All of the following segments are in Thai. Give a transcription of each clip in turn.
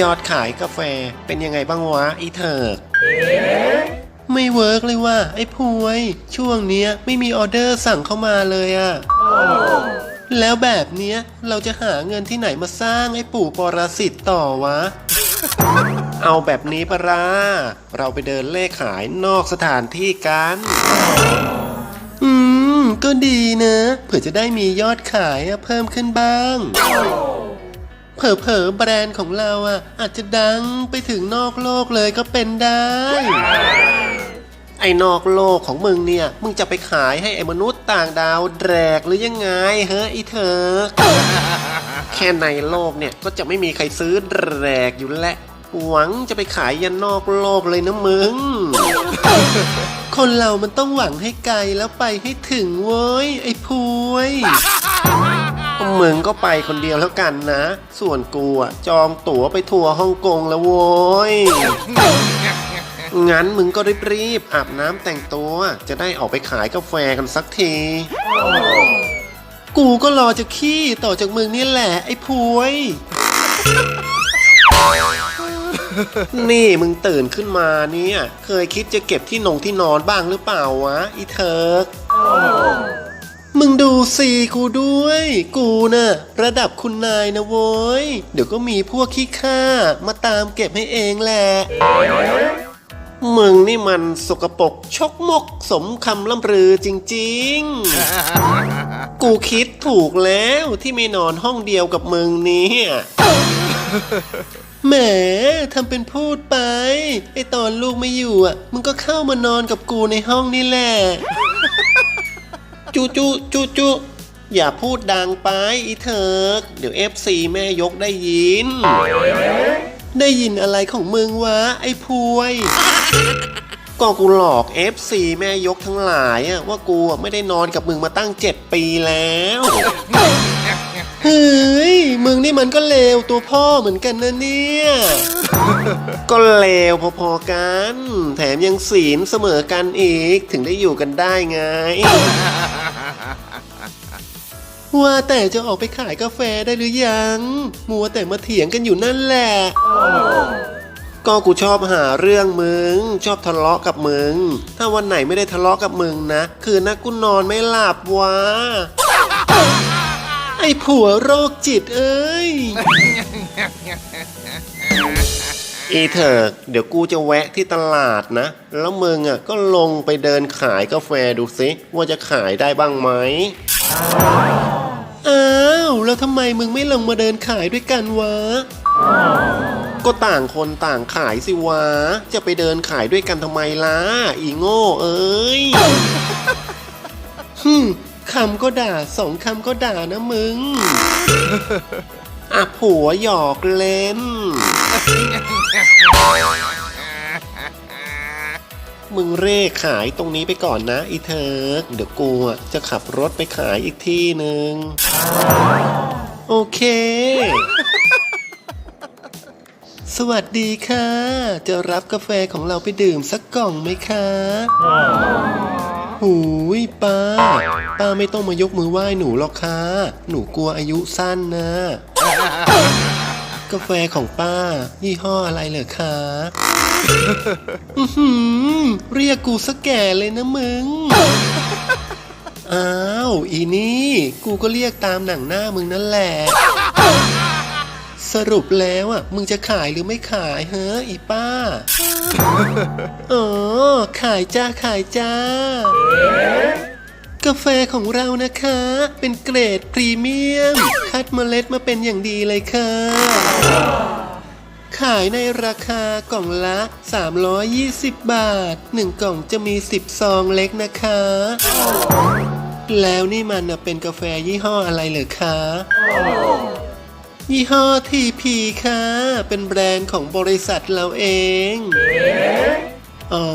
ยอดขายกาแฟเป็นยังไงบ้างวะไอีเถิกไม่เวิร์กเลยว่ะไอ้พวย ช่วงเนี้ยไม่มีออเดอร์สั่งเข้ามาเลยอะแล้วแบบเนี้ยเราจะหาเงินที่ไหนมาสร้างไอ้ปู่ปรสิตต่อวะ เอาแบบนี้ปะราเราไปเดินเลขขายนอกสถานที่กัน อืม ก็ดีนะ เผื่อจะได้มียอดขายอะเพิ่มขึ้นบ้าง เผลอๆแบรนด์ของเราอะ อาจจะดังไปถึงนอกโลกเลยก็เป็นได้ ไอ้นอกโลกของมึงเนี่ย มึงจะไปขายให้ไอ้มนุษย์ต่างดาวแดกหรือยังไง เฮ้ยไอีเธอ แค่ในโลกเนี่ยก็จะไม่มีใครซื้อแดกอยู่แล้วหวังจะไปขายยันนอกโลกเลยนะมึง คนเรามันต้องหวังให้ไกลแล้วไปให้ถึงเว้ยไอ้พวย มึงก็ไปคนเดียวแล้วกันนะ ส่วนกูอะจองตั๋วไปทัวร์ฮ่องกงแล้วโว้ย งั้นมึงก็รีบๆอาบน้ำแต่งตัว จะได้ออกไปขายกาแฟกันสักที กูก็รอจะขี้ต่อจากมึงนี่แหละไอ้พวย นี่มึงตื่นขึ้นมาเนี่ย เคยคิดจะเก็บที่นงที่นอนบ้างหรือเปล่าวะอีเทิร์ก มึงดูสิกูด้วย กูน่ะ ระดับคุณนายนะโว้ย เดี๋ยวก็มีพวกขี้ข้ามาตามเก็บให้เองแหละ มึงนี่มันสกปรกชกมกสมคำล่ำลือจริง ๆ กูคิดถูกแล้วที่ไม่นอนห้องเดียวกับมึงเนี่ยแหมทำเป็นพูดไป ไอตอนลูกไม่อยู่อะ มึงก็เข้ามานอนกับกูในห้องนี่แหละ จูจูจูจูอย่าพูดดังไปอีเถิกเดี๋ยว FC แม่ยกได้ยิน ได้ยินอะไรของมึงวะ ไอ้พวย ก็กูหลอก FC แม่ยกทั้งหลายอะว่ากูอะไม่ได้นอนกับมึงมาตั้ง 7 ปีแล้ว เฮ้ย มึงนี่มันก็เลวตัวพ่อเหมือนกันนะเนี่ย ก็เลวพอๆกัน แถมยังศีลเสมอกันอีกถึงได้อยู่กันได้ไง ว่าแต่จะออกไปขายกาแฟได้หรือยัง มัวแต่มาเถียงกันอยู่นั่นแหละ ก็กูชอบหาเรื่องมึง ชอบทะเลาะกับมึง ถ้าวันไหนไม่ได้ทะเลาะกับมึงนะ คืนนักกูนอนไม่หลับวะ ไอ้ผัวโรคจิตเอ้ย อีเถิกเดี๋ยวกูจะแวะที่ตลาดนะ แล้วมึงอะก็ลงไปเดินขายกาแฟดูสิ ว่าจะขายได้บ้างไหม อ้าว แล้วทำไมมึงไม่ลงมาเดินขายด้วยกันวะ ก็ต่างคนต่างขายสิวะ จะไปเดินขายด้วยกันทำไมล่ะ อีโง่เอ้ย ฮึม คำก็ด่าสองคำก็ด่านะมึง อะผัวหยอกเล่น มึงเร่ขายตรงนี้ไปก่อนนะอีเทิร์เดี๋ยวกูอะจะขับรถไปขายอีกที่หนึ่ง โอเค สวัสดีค่ะ จะรับกาแฟของเราไปดื่มสักกล่องไหมคะ หูยป้า ป้าไม่ต้องมายกมือไหว้หนูหรอกค่ะ หนูกลัวอายุสั้นนะ กาแฟของป้า ยี่ห้ออะไรเหรอคะเรียกกูสกแก่เลยนะมึง อ้าว อีนี่ กูก็เรียกตามหนังหน้ามึงนั่นแหละ สรุปแล้วอะ มึงจะขายหรือไม่ขายเฮ้ออีป้าอ๋อขายจ้าขายจ้า กาแฟของเรานะคะ เป็นเกรดพรีเมียม คัดเมล็ดมาเป็นอย่างดีเลยค่ะ ขายในราคากล่องละ 320 บาท 1 กล่องจะมี 10 ซองเล็กนะคะ แล้วนี่มันน่ะเป็นกาแฟยี่ห้ออะไรเหรอคะ ยี่ห้อทีพีค่ะ เป็นแบรนด์ของบริษัทเราเอง อ๋อ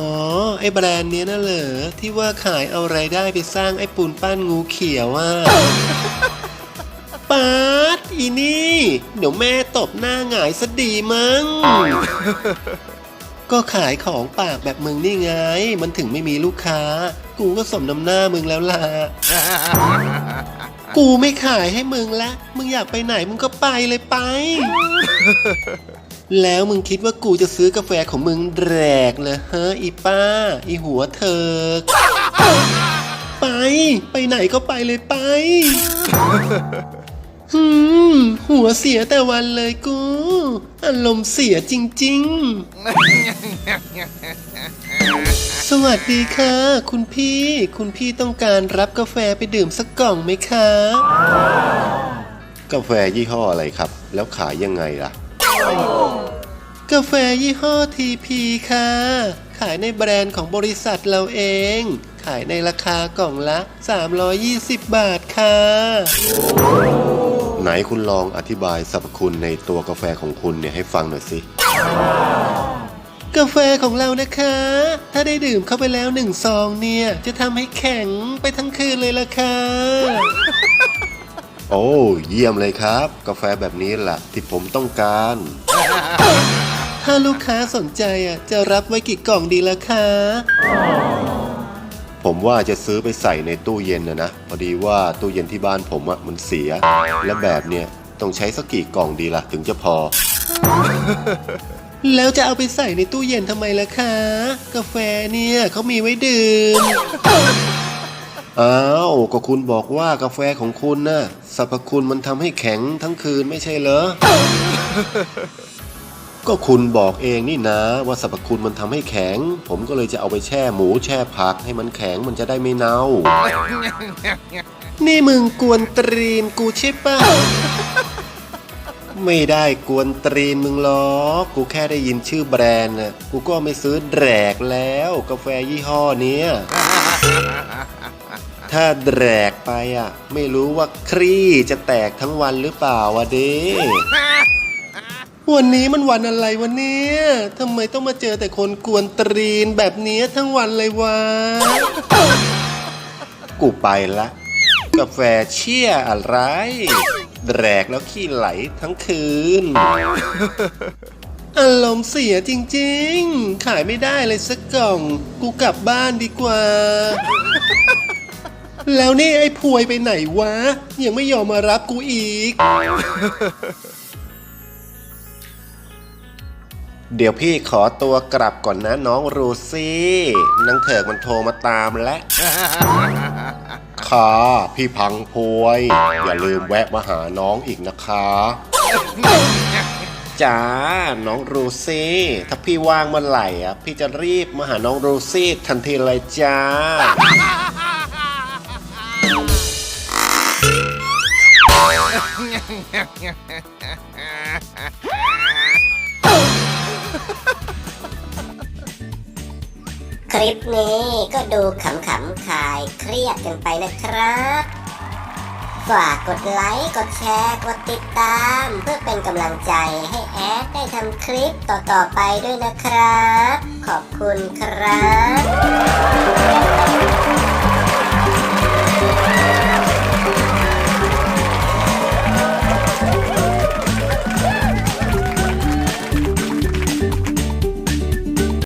ไอ้แบรนด์เนี้ยน่ะเหรอ ที่ว่าขายเอาไรายได้ไปสร้างไอ้ปูนปั้นงูเขียวอะป๊าดอีนี่ เดี๋ยวแม่ตบหน้าหงายซะดีมั้ง ก็ขายของปากแบบมึงนี่ไง มันถึงไม่มีลูกค้า กูก็สมน้ำหน้ามึงแล้วล่ะ กูไม่ขายให้มึงละ มึงอยากไปไหนมึงก็ไปเลยไป แล้วมึงคิดว่ากูจะซื้อกาแฟของมึงแรกเหรอฮะอีป้า อีหัวเถิกไป ไปไหนก็ไปเลยไป หืม หัวเสียแต่วันเลยกู อารมณ์เสียจริง ๆ สวัสดีค่ะ คุณพี่ คุณพี่ต้องการรับกาแฟไปดื่มสักกล่องไหมคะ กาแฟยี่ห้ออะไรครับ แล้วขายยังไงล่ะ กาแฟยี่ห้อทีพีค่ะ ขายในแบรนด์ของบริษัทเราเอง ขายในราคากล่องละ 320 บาทค่ะ ไหนคุณลองอธิบายสรรพคุณในตัวกาแฟของคุณเนี่ยให้ฟังหน่อยสิ กาแฟของเรานะคะ ถ้าได้ดื่มเข้าไปแล้วหนึ่งซองเนี่ย จะทำให้แข็งไปทั้งคืนเลยล่ะค่ะ โอ้ เยี่ยมเลยครับ กาแฟแบบนี้แหละที่ผมต้องการ ถ้าลูกค้าสนใจอะจะรับไว้กี่กล่องดีล่ะคะผมว่าจะซื้อไปใส่ในตู้เย็นนะนะพอดีว่าตู้เย็นที่บ้านผมอะมันเสีย และแบบเนี้ยต้องใช้สักกี่กล่องดีล่ะ ถึงจะพอ แล้วจะเอาไปใส่ในตู้เย็นทำไมล่ะคะ กาแฟเนี่ยเขามีไว้ดื่ม อ้าวก็คุณบอกว่ากาแฟของคุณน่ะสรรพคุณมันทำให้แข็งทั้งคืนไม่ใช่เหรอ ก็คุณบอกเองนี่นะ ว่าสรรพคุณมันทำให้แข็ง ผมก็เลยจะเอาไปแช่หมูแช่ผักให้มันแข็งมันจะได้ไม่เน่า นี่มึงกวนตรีนกูใช่ปะ ไม่ได้กวนตรีนมึงหรอกกูแค่ได้ยินชื่อแบรนด์น่ะกูก็ไม่ซื้อแดกแล้ว กาแฟยี่ห้อเนี้ยถ้าแดกไปอะ ไม่รู้ว่าครีจะแตกทั้งวันหรือเปล่าวะเด้วันนี้มันวันอะไรวันนี้ทำไมต้องมาเจอแต่คนกวนตรีนแบบนี้ทั้งวันเลยวะ กูไปละ กาแฟเชี่ยอะไร แดกแล้วขี้ไหลทั้งคืน อารมณ์เสียจริงๆ ขายไม่ได้เลยสักกล่อง กูกลับบ้านดีกว่า แล้วนี่ไอ้พวยไปไหนวะ ยังไม่ยอมมารับกูอีก เดี๋ยวพี่ขอตัวกลับก่อนนะน้องรูซี่นังเถิกมันโทรมาตามแล้วค่ะพี่พังพวย อย่าลืมแวะมาหาน้องอีกนะคะจ้าน้องรูซี่ ถ้าพี่ว่างเมื่อไหร่อะพี่จะรีบมาหาน้องรูซี่ทันทีเลยจ้า ลิปนี้ก็ดูขำๆคลายเครียดกันไปนะครับ ฝากกดไลค์ กดแชร์ กดติดตาม เพื่อเป็นกำลังใจให้แอดได้ทำคลิปต่อๆไปด้วยนะครับ ขอบคุณครับ